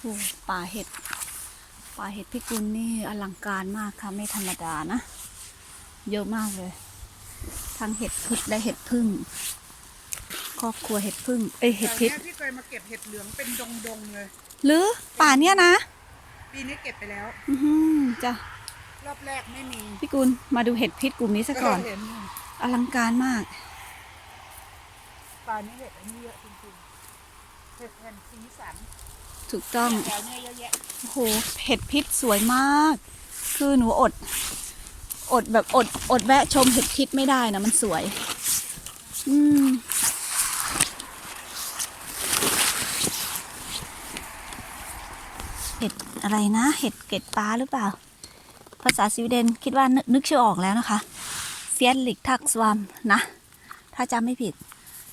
โอ้ป่าเห็ด ป่าเห็ดพิกุลนี่อลังการมากค่ะ ไม่ธรรมดานะ เยอะมากเลย ทั้งเห็ดพิษและเห็ดพึ่ง ครอบครัวเห็ดพึ่ง เอ้ยเห็ดพิษแถวนี้ยพี่เคยมาเก็บเห็ดเหลืองเป็นดงๆเลย หรือป่าเนี้ยนะ ปีนี้เก็บไปแล้ว อือหือจ้ะ รอบแรกไม่มีพี่กุลมาดูเห็ดพิษกลุ่มนี้ซะก่อน เห็นอลังการมาก ป่านี้เห็ดอันนี้เยอะจริงๆเห็ดแผ่นสีสัน ถูกต้องแถวเนี้ยเยอะแยะโอ้โหเห็ดพิษสวยมาก คือหนูอด อดแบบอด อดแวะชมเห็ดพิษไม่ได้นะมันสวย อืมเห็ดอะไรนะ เห็ดเกล็ดปลาหรือเปล่า ภาษาสวีเดนคิดว่านึกนึกชื่อออกแล้วนะคะเฟียนลิกทักสวามนะ ถ้าจำไม่ผิด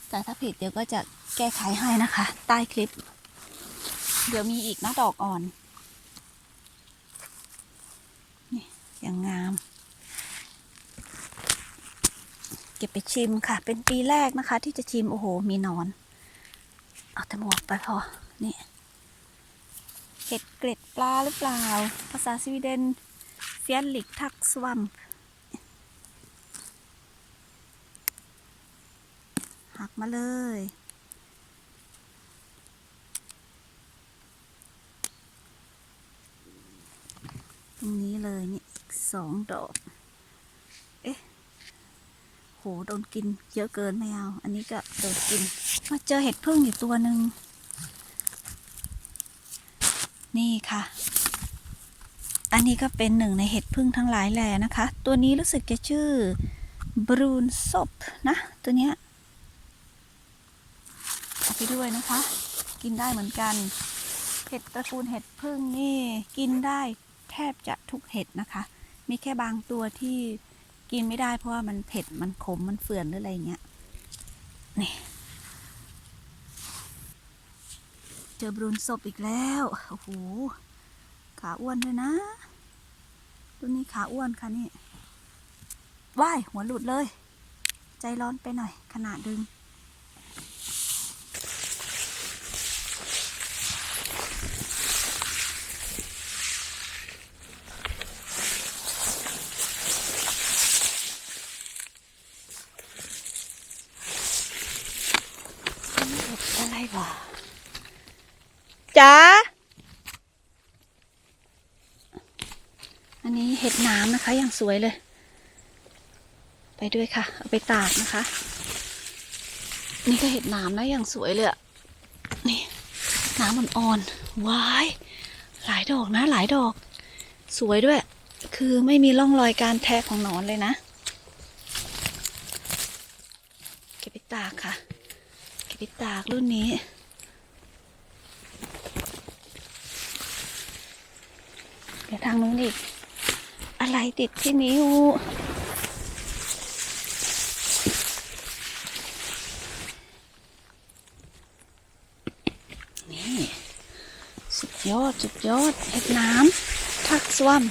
แต่ถ้าผิดเดี๋ยวก็จะแก้ไขให้นะคะ ใต้คลิป เดี๋ยวมีอีกนะดอกอ่อน นี่อย่างงาม เก็บไปชิมค่ะ เป็นปีแรกนะคะ ที่จะชิม โอ้โห มีนอน เอาแต่หมวกไปพอ นี่เห็ดเกล็ดปลาหรือเปล่า ภาษาสวีเดนเฟียนลิกทักสวัมหักมาเลย รงนี้เลยนี่สองดอก เอ๊ะ โห โดนกินเยอะเกินไม่เอา อันนี้ก็โดนกิน มาเจอเห็ดพึ่งอยู่ตัวหนึ่ง นี่ค่ะ อันนี้ก็เป็นหนึ่งในเห็ดพึ่งทั้งหลายแหล่นะคะ ตัวนี้รู้สึกจะชื่อบรูนซบนะ ตัวเนี้ยเอาไปด้วยนะคะ กินได้เหมือนกัน เห็ดตระกูลเห็ดพึ่งนี่ กินได้ แทบจะทุกเห็ดนะคะ มีแค่บางตัวที่กินไม่ได้เพราะว่ามันเผ็ดมันขมมันเฟื่อนหรืออะไรเงี้ยนี่เจอบรูนศพอีกแล้วโอ้โหขาอ้วนด้วยนะตัวนี้ขาอ้วนค่ะนี่ว่ายหัวหลุดเลย ใจร้อนไปหน่อยขนาดดึง อะไรวะ จ๋าอันนี้เห็ดน้ำนะคะอย่างสวยเลย ไปด้วยค่ะ เอาไปตากนะคะ นี่ก็เห็ดน้ำนะอย่างสวยเลยอะนี่น้ำอ่อนๆว้ายหลายดอกนะ หลายดอก สวยด้วย คือไม่มีร่องรอยการแทะของหนอนเลยนะ เก็บไปตากค่ะ เก็บไปตากรุ่นนี้ เดี๋ยวทางนู้นอีก อะไรติดที่นิ้วนี่สุดยอดสุดยอดเห็ดน้ำทักสวม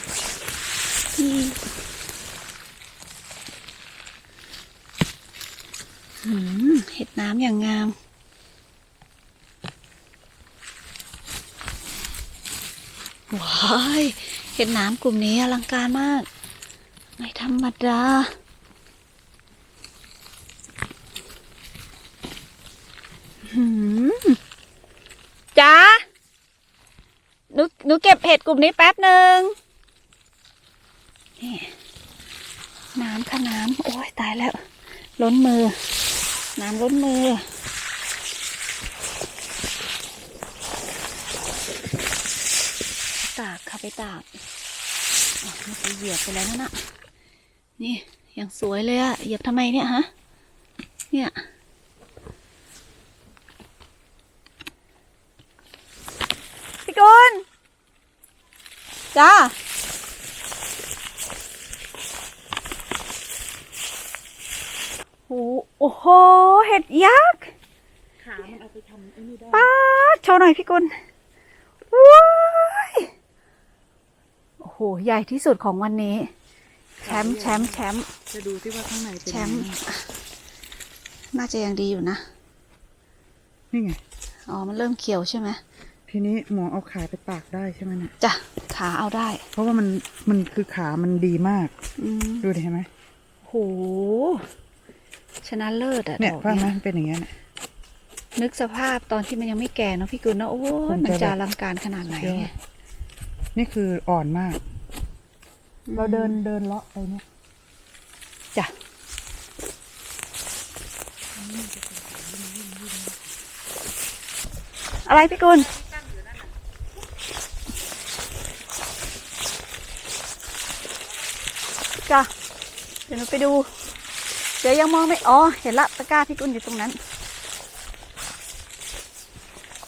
นี่หืม เห็ดน้ำอย่างงาม ว้ายเห็ดน้ำกลุ่มนี้อลังการมาก ไม่ธรรมดาหืมจ้าหนูหนูเก็บเห็ดกลุ่มนี้แป๊บหนึ่งนี่น้ำค่ะน้ำโอ้ยตายแล้ว ล้นมือ น้ำล้นมือตากค่ะไปตากมันไปเหยียบไปแล้วนั่นน่ะ นี่อย่างสวยเลยอะเหยียบทำไมเนี่ยฮะ เนี่ยพี่กุลจ้า โอ้โอ้โหเห็ดยักษ์ขามันเอาไปทำไอ้นี่ได้ป้าดโชว์หน่อยพี่กุลว้ายโอ้โหใหญ่ที่สุดของวันนี้แชมป์แชมป์แชมป์จะดูที่ว่าข้างในเป็นแชมป์น่าจะยังดีอยู่นะ นี่ไง อ๋อ มันเริ่มเขียวใช่ไหมเพทีนี้หมอเอาขาไปตากได้ใช่ไหมเนี่ยจ้ะขาเอาได้ เพราะว่ามันมันคือขามันดีมากอืมดูดิเห็นไหมโห ชนะเลิศอะเนี่ยดอกว่าไหมเนี่ยมันเป็นอย่างเงี้ยเนี่ย นึกสภาพตอนที่มันยังไม่แก่เนาะพี่กุลเนาะโอ้ยมันมันจะจะแบบอลังการขนาดไหนเยอะเนี่ยนี่คืออ่อนมาก เราเดินเดินเลาะไปเนี่ย จ้ะอะไรพี่กุลจ้ะเดี๋ยวหนูไปดู เดี๋ยวยังมองไม่ อ๋อ เห็นละตะกร้าพี่กุลอยู่ตรงนั้น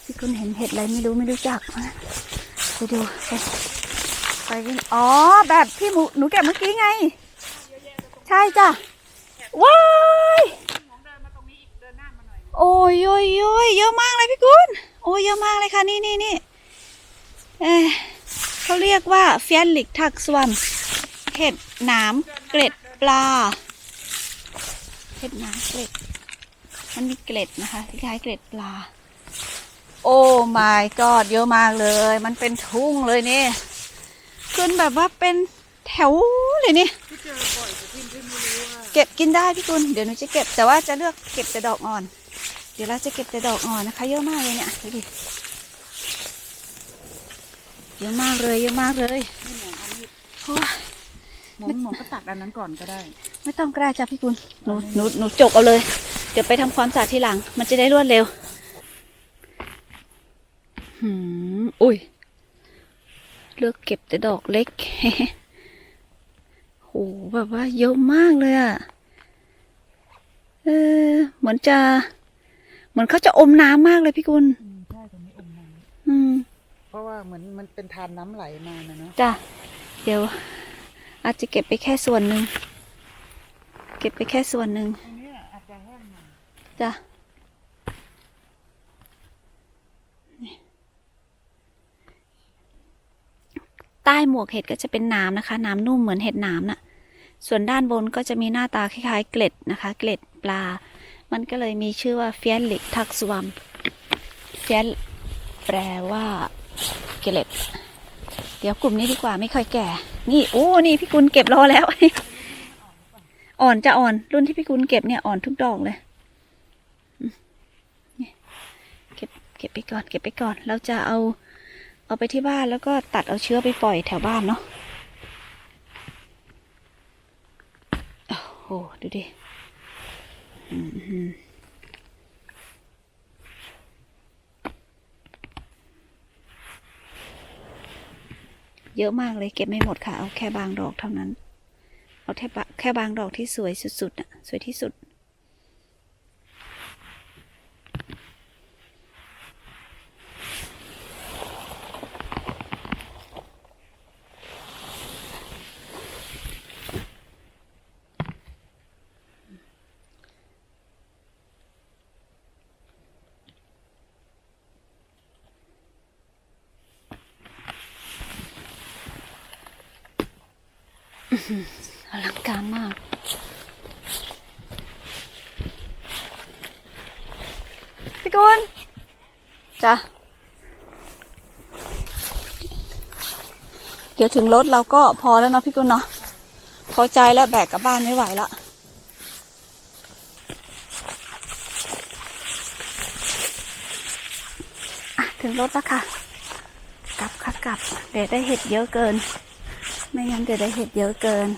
พี่กุลเห็นเห็ดอะไรไม่รู้ไม่รู้จักไปดูไปไปวิ่งอ๋อ แบบที่หมูหนูเก็บเมื่อกี้ไง ใช่จ้ะ ว้ายโอ้ยโอ้ยโอ้ยเยอะมากเลยพี่กุลโอ้ยเยอะมากเลยค่ะ นี่นี่นี่เออเขาเรียกว่าเฟียนลิกทักสวัมเห็ดหนามเกล็ดปลา เห็ดหนาเกล็ด มันมีเกล็ดนะคะคล้ายเกล็ดปลา โอ้ my god เยอะมากเลย มันเป็นทุ่งเลยนี่ขึ้นแบบว่าเป็นแถวเลยนี่เจอบ่อยเก็บกินได้พี่กุลเดี๋ยวหนูจะเก็บแต่ว่าจะเลือกเก็บแต่ดอกอ่อน เดี๋ยวเราจะเก็บแต่ดอกอ่อนนะคะ เยอะมากเลยเนี่ยดูดิเยอะมากเลยเยอะมากเลยโอ้ย หมอหมอก็ตักอันนั้นก่อนก็ได้ ไม่ต้องกล้าจ้ะพี่กุลหนูหนูหนูจกเอาเลย เดี๋ยวไปทำความสะอาดทีหลัง มันจะได้รวดเร็วหืมอุ้ย เลือกเก็บแต่ดอกเล็กโหแบบว่าเยอะมากเลยอะเออ เหมือนจะ เหมือนเขาจะอมน้ำมากเลยพี่กุลอืมใช่ตรงนี้อมน้อืมำเพราะว่าเหมือนมันเป็นทานน้ำไหลมานะเนาะจ้ะเดี๋ยว อาจจะเก็บไปแค่ส่วนหนึ่ง เก็บไปแค่ส่วนหนึ่งตรงนี้อาจจะแห้งหน่อยจ้ะใต้หมวกเห็ดก็จะเป็นน้ำนะคะ น้ำนุ่มเหมือนเห็ดหน้ำน่ะ ส่วนด้านบนก็จะมีหน้าตาคล้ายๆ เกล็ดนะคะ เกล็ดปลา มันก็เลยมีชื่อว่าเฟียนลิกทักสวัมเฟียนแปลว่าเกล็ด เดี๋ยวกลุ่มนี้ดีกว่าไม่ค่อยแก่ นี่โอ้นี่พี่กุลเก็บรอแล้ว อ่อนจะอ่อนรุ่นที่พี่กุลเก็บเนี่ยอ่อนทุกดอกเลยเก็บเก็บไปก่อน เก็บไปก่อน เราจะเอา เอาไปที่บ้านแล้วก็ตัดเอาเชื้อไปปล่อยแถวบ้านเนาะโอ้โหดูดิอืมอืม เยอะมากเลยเก็บไม่หมดค่ะ เอาแค่บางดอกเท่านั้น เอาแค่บะแค่บางดอกที่สวยสุดๆน่ะ สวยที่สุด อลังการมากพี่กุลจ้ะเดี๋ยวถึงรถเราก็พอแล้วเนาะพี่กุลเนาะพอใจแล้วแบกกลับบ้านไม่ไหวละอะถึงรถแล้วค่ะ กลับค่ะกลับเดี๋ยวได้เห็ดเยอะเกิน ไม่งั้นเดี๋ยวได้เห็ดเยอะเกิน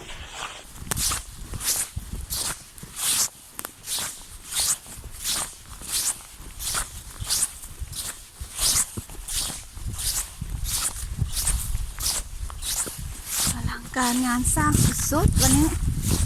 อลังการงานสร้างสุดๆวันนี้